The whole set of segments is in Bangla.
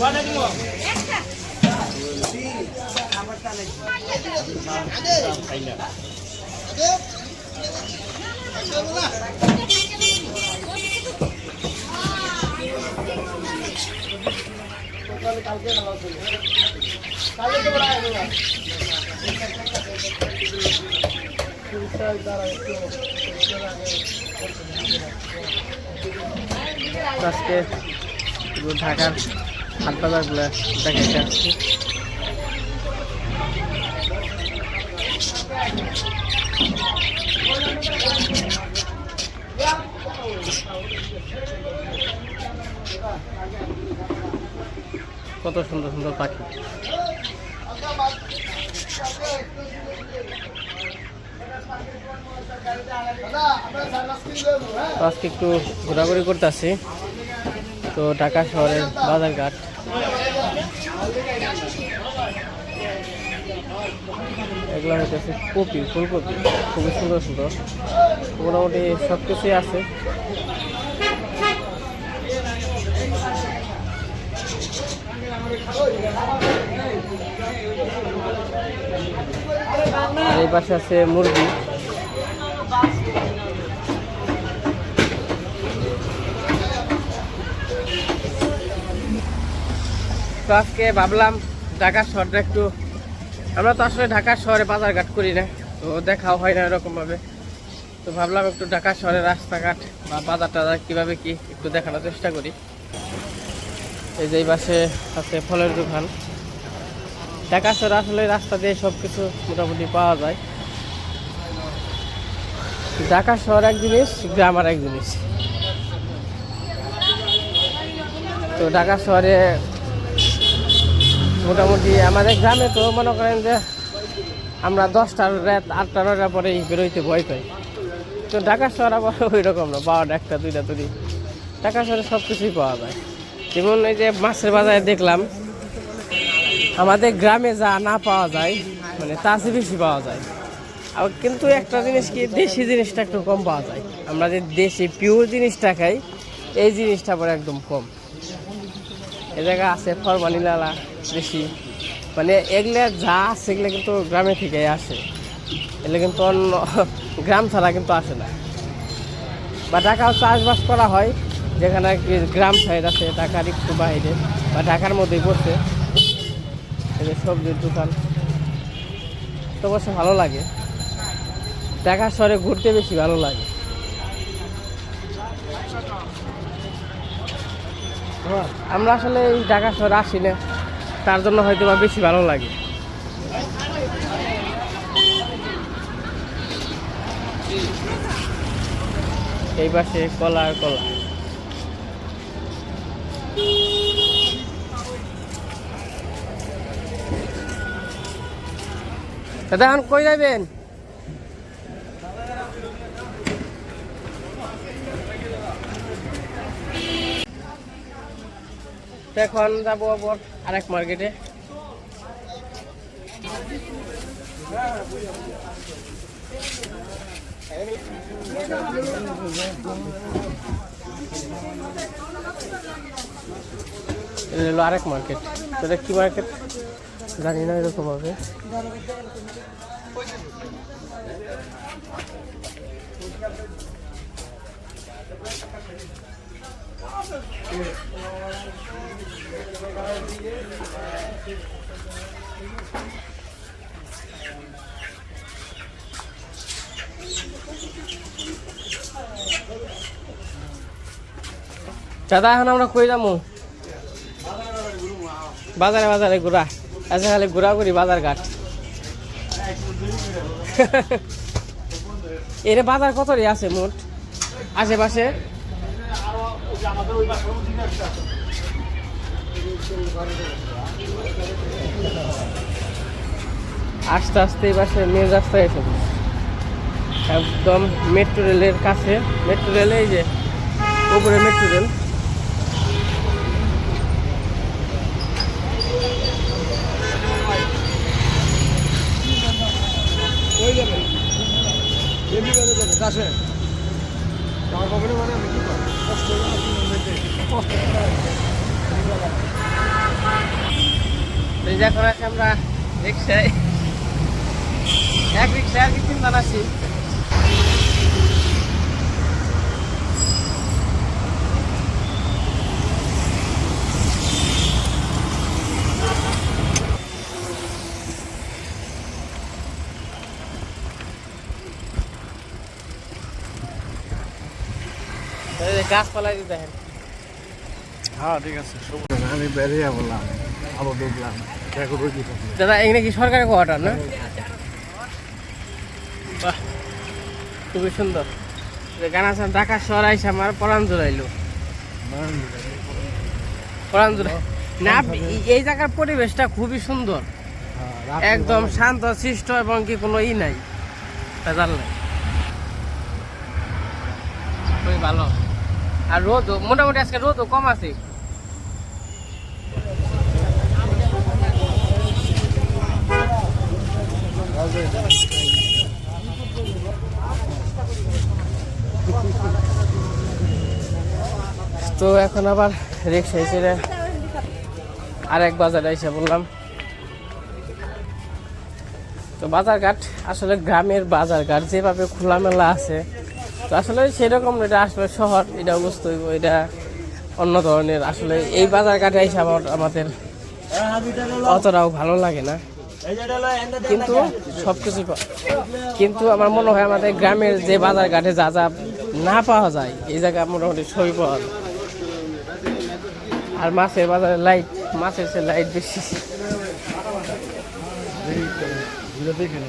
এটা কি রূপচন্দ্র না আজকে ঢাকার কত সুন্দর সুন্দর পাখি। আজকে একটু ঘোরাঘুরি করতেছি তো ঢাকা শহরের বাজারঘাট। এগুলো হইতেছে কপি, ফুলকপি। খুবই সুন্দর সুন্দর। মোটামুটি সব কিছুই আছে এই পাশে আছে মুরগি। তো আজকে ভাবলাম ঢাকা শহরটা একটু আমরা তো আসলে ঢাকার শহরে বাজারঘাট করি না, তো দেখাও হয় না এরকমভাবে। তো ভাবলাম একটু ঢাকা শহরের রাস্তাঘাট বা বাজার টাজার কীভাবে কি একটু দেখানোর চেষ্টা করি। এই যে এই পাশে আছে ফলের দোকান। ঢাকা শহরে আসলে রাস্তা দিয়ে সব কিছু মোটামুটি পাওয়া যায়। ঢাকা শহর এক জিনিস, গ্রাম আর এক জিনিস। তো ঢাকা শহরে মোটামুটি আমাদের গ্রামে তো মনে করেন যে আমরা দশটার রাত আটটা নটার পরেই বেরোইতে ভয় পাই। তো ঢাকা শহর আবার ওই রকম না, বারোটা, একটা, দুইটা তুলি ঢাকা শহরে সব কিছুই পাওয়া যায়। যেমন এই যে মাছের বাজারে দেখলাম, আমাদের গ্রামে যা না পাওয়া যায় মানে তার বেশি পাওয়া যায়। আর কিন্তু একটা জিনিস কি, দেশি জিনিসটা একটু কম পাওয়া যায়। আমরা যে দেশি পিওর জিনিসটা খাই, এই জিনিসটা পরে একদম কম। এ জায়গা আছে ফরমানি লালা বেশি মানে এগুলো যা আছে এগুলো কিন্তু গ্রামে থেকে আসে। এগুলো কিন্তু অন্য গ্রাম ছাড়া কিন্তু আসে না। বা ঢাকাও চাষবাস করা হয়, যেখানে কি গ্রাম সাইড আছে, ঢাকার একটু বাইরে, বা ঢাকার মধ্যেই পড়ছে। সবজির দোকান। তো অবশ্য ভালো লাগে। ঢাকা শহরে ঘুরতে বেশি ভালো লাগে। আমরা আসলে এই ঢাকা শহরে আসি না। তার জন্য হয়তো বা বেশি ভালো লাগে। এই পাশে কলা আর কলা। দাদা, এখন কই যাবেন এখন যাব আবার আরেক মার্কেটে। এটা হলো আরেক মার্কেট। এটা কি মার্কেট? জানি না এরকম হবে। দাদা এখন আমরা কই যাব বাজারে বাজারে ঘোরা। আচ্ছা খালি ঘোরা করি বাজার ঘাট। এর বাজার কত রে আছে মোট? আশেপাশে? আস্তে আস্তে এই পাশে মেন রাস্তায় এসে একদম মেট্রো রেলের কাছে। মেট্রো রেলে এই যে, উপরে মেট্রো রেল তো যে আছি আমরা রিক্সায় এক রিক্সায় আর কি দেখেন। হ্যাঁ ঠিক আছে আমি বেরিয়ে বললাম আবার ঢুকলাম দাদা এখানে কি সরকারি কোয়ার্টার না? বাহ খুবই সুন্দর। যে গান আছে ঢাকা শহর আইসে আমার পরাণ জোড়াইলো। পরাণ জোড়াই না এই- এই জায়গার পরিবেশটা খুবই সুন্দর। একদম শান্ত সৃষ্ট এবং কি কোনো ই নাই। ভেজাল নাই। খুবই ভালো। আর রোদও মোটামুটি আজকে রোদও কম আছে। তো এখন আবার রিক্সা এসে আরেক বাজারে এসে বললাম। তো বাজারঘাট, আসলে গ্রামের বাজারঘাট যেভাবে খোলামেলা আছে, তো আসলে সেরকম এটা আসলে শহর, এটা বুঝতে এটা অন্য ধরনের। আসলে এই বাজারঘাটে এসে আমার আমাদের অতটাও ভালো লাগে না। কিন্তু সব কিছু কিন্তু আমার মনে হয় আমাদের গ্রামের যে বাজারঘাটে যা যা না পাওয়া যায়, এই জায়গায় মোটামুটি সবই পাওয়া যায়। আর মাছের বাজারে লাইট মাছের সে লাইট বেশি। দেখে নি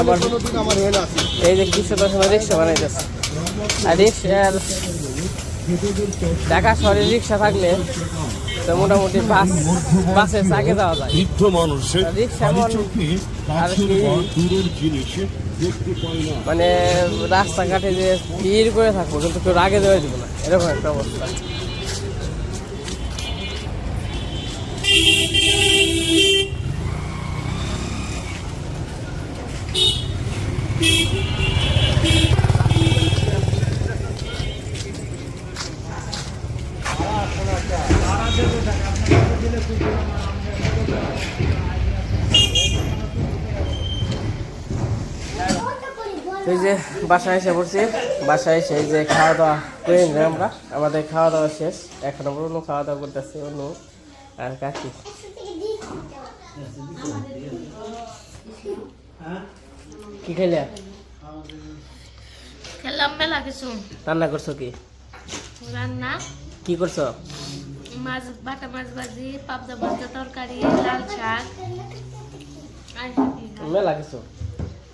আবার? এই যে কিছু তো সময় রিক্সা বানাইতেছে। আর রিক্সার ঢাকা শহরে রিক্সা থাকলে তো মোটামুটি বাস বাসে চাকে যাওয়া যায়। বৃদ্ধ মানুষের মানে রাস্তাঘাটে যে ভিড় করে থাকব কিন্তু কেউ আগে দেওয়া দিব না। এরকম একটা অবস্থা। এই যে বাসায় এসে পড়ছি। বাসায় এসে এই যে খাওয়া দাওয়া করে নিলাম আমরা। আমাদের খাওয়া দাওয়া শেষ। এখন আমরা অন্য খাওয়া দাওয়া করতেছি অন্য আর কাকি। কি খাইলে খেলাম মেলা কিছু। রান্না করছ কি? রান্না? কি করছ? মাছ, বাটা মাছ ভাজি, পাবদা ভাজা তরকারি, লাল শাক। মেলা কিছু।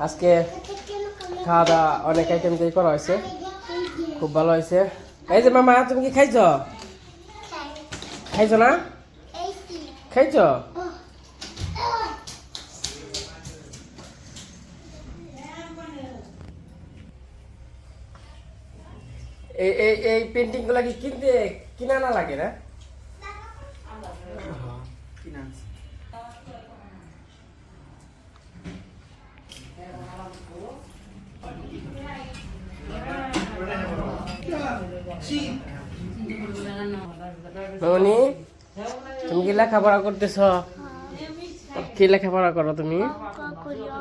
আজকে খাওয়া দাওয়া অনেক আইটেম দিয়ে করা হয়েছে। খুব ভালো হয়েছে। এই যে মামা, তুমি কি খাইছ? খাইছ না? খাইছ? এই এই এই পেইন্টিংগুলা কি কিনতে কিনা না লাগে না মামনি তুমি কি লেখাপড়া করতেছ? কি লেখাপড়া করো তুমি?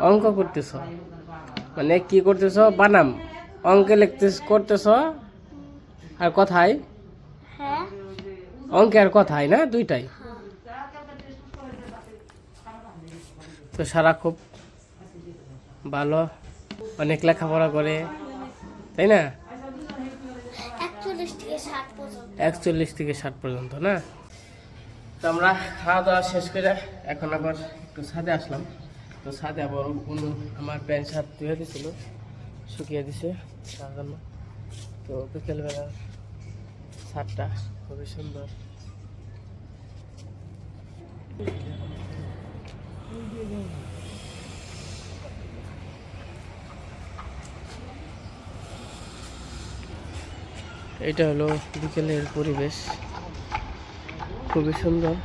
অঙ্ক করতেছ। মানে কি করতেছ? বানাম। অঙ্কে লিখতে করতেছ? আর কথাই অঙ্কে আর কথাই না? দুইটাই? তো সারা খুব ভালো। অনেক লেখাপড়া করে। তাই না একচল্লিশ থেকে ষাট পর্যন্ত একচল্লিশ থেকে ষাট পর্যন্ত, না? তো আমরা খাওয়া দাওয়া শেষ করে এখন আবার একটু ছাদে আসলাম। তো ছাদে আবার অনু আমার প্যান্ট শার্ট ধুয়ে দিছিল, শুকিয়ে দিছে তার জন্য। তো বিকেলবেলা শার্টটা খুবই সুন্দর। এটা হলো বিকেলের পরিবেশ। খুবই সুন্দর।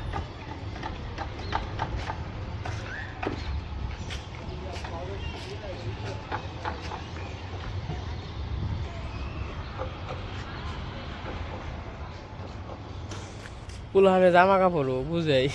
কুলহামে জামা কাপড়ও বুঝাই।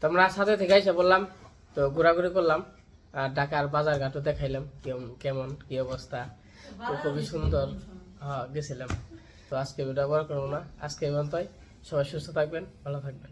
তোমরা সাথে থেকে এসে বললাম, তো ঘোরাঘুরি করলাম, আর ঢাকার বাজার ঘাটও দেখাইলাম কেমন- কি অবস্থা তো খুবই সুন্দর। হ্যাঁ গেছিলাম। তো আজকে ভিডিও বড় করব না। আজকে এমন তাই সবাই সুস্থ থাকবেন, ভালো থাকবেন।